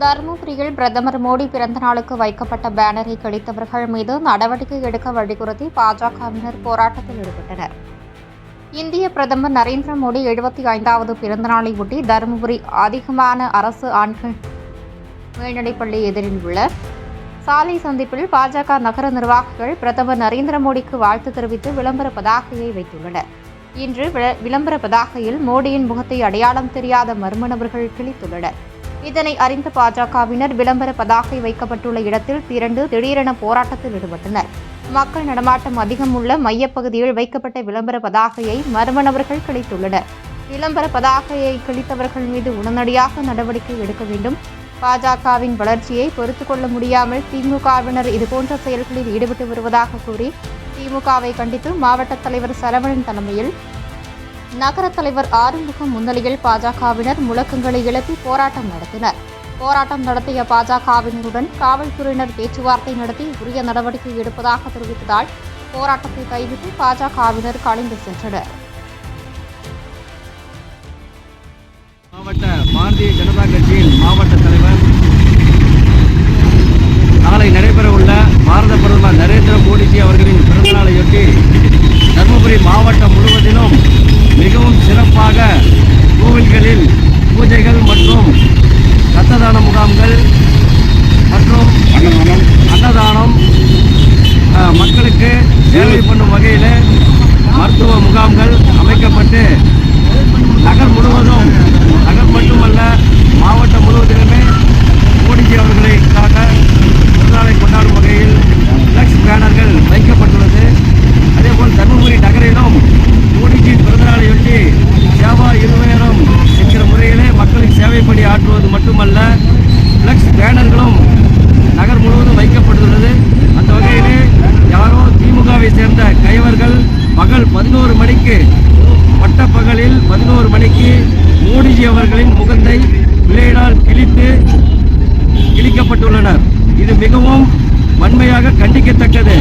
தருமபுரியில் பிரதமர் மோடி பிறந்த நாளுக்கு வைக்கப்பட்ட பேனரை கழித்தவர்கள் மீது நடவடிக்கை எடுக்க வலியுறுத்தி பாஜகவினர் போராட்டத்தில் ஈடுபட்டனர். இந்திய பிரதமர் நரேந்திர மோடி எழுபத்தி ஐந்தாவது பிறந்த நாளை ஒட்டி தருமபுரி அதிகமான அரசு ஆண்கள் மேல்நிலைப்பள்ளி எதிரில் உள்ள சாலை சந்திப்பில் பாஜக நகர நிர்வாகிகள் பிரதமர் நரேந்திர மோடிக்கு வாழ்த்து தெரிவித்து விளம்பர பதாகையை வைத்துள்ளனர். இன்று விள- விளம்பர பதாகையில் மோடியின் முகத்தை அடையாளம் தெரியாத மர்ம நபர்கள் கிழித்துள்ளனர். இதனை அறிந்த பாஜகவினர் விளம்பர பதாகை வைக்கப்பட்டுள்ள இடத்தில் திரண்டு திடீரென போராட்டத்தில் ஈடுபட்டனர். மக்கள் நடமாட்டம் அதிகம் உள்ள மையப்பகுதியில் வைக்கப்பட்ட விளம்பர பதாகையை மர்ம நபர்கள் கிழித்துள்ளனர். விளம்பர பதாகையை கிழித்தவர்கள் மீது உடனடியாக நடவடிக்கை எடுக்க வேண்டும். பாஜகவின் வளர்ச்சியை பொறுத்து கொள்ள முடியாமல் திமுகவினர் இதுபோன்ற செயல்களில் ஈடுபட்டு வருவதாக கூறி திமுகவை கண்டித்து மாவட்ட தலைவர் சரவணன் தலைமையில் நகர தலைவர் ஆறுமுகம் முன்னிலையில் பாஜகவினர் முழக்கங்களை எழுப்பி போராட்டம் நடத்தினர். போராட்டம் நடத்திய பாஜகவினருடன் காவல்துறையினர் பேச்சுவார்த்தை நடத்தி உரிய நடவடிக்கை எடுப்பதாக தெரிவித்ததால் போராட்டத்தை கைவிட்டு பாஜகவினர் கலைந்து சென்றனர். மாவட்ட பாரதிய ஜனதா கட்சியின் மாவட்ட தலைவர் நாளை நடைபெறவுள்ள பாரத பிரதமர் நரேந்திர மோடிஜி அவர்களின் பிறந்தநாளையொட்டி தருமபுரி மாவட்டம் சிறப்பாக கோவில்களில் பூஜைகள் மற்றும் இரத்த தான முகாம்கள் மற்றும் அன்னதானம். மக்களுக்கு சேவை பண்ணும் வகையில் மருத்துவ முகாம்கள் அமைக்கப்பட்டு நகர் முழுவதும் நகர் மட்டுமல்ல மாவட்டம் முழுவதிலுமே மோடிஜி அவர்களுக்காக பிறந்தநாளை கொண்டாடும் வகையில் ஃப்ளெக்ஸ் பேனர்கள் வைக்கப்பட்டுள்ளது அதேபோல் தருமபுரி நகரிலும் மோடிஜி பிறந்தநாளையொட்டி சேவா இருவேரம் என்கிற முறையிலே மக்களுக்கு சேவைப்படி ஆற்றுவது மட்டுமல்ல ஃப்ளெக்ஸ் பேனர்களும் நகர் முழுவதும் வைக்கப்பட்டுள்ளது. அந்த வகையிலே யாரோ திமுகவை சேர்ந்த கைவர்கள் பகல் பதினோரு மணிக்கு பட்டப்பகலில் பதினோரு மணிக்கு மோடிஜி அவர்களின் முகத்தை பிளேடால் கிழித்து கிழிக்கப்பட்டுள்ளனர். இது மிகவும் வன்மையாக கண்டிக்கத்தக்கது.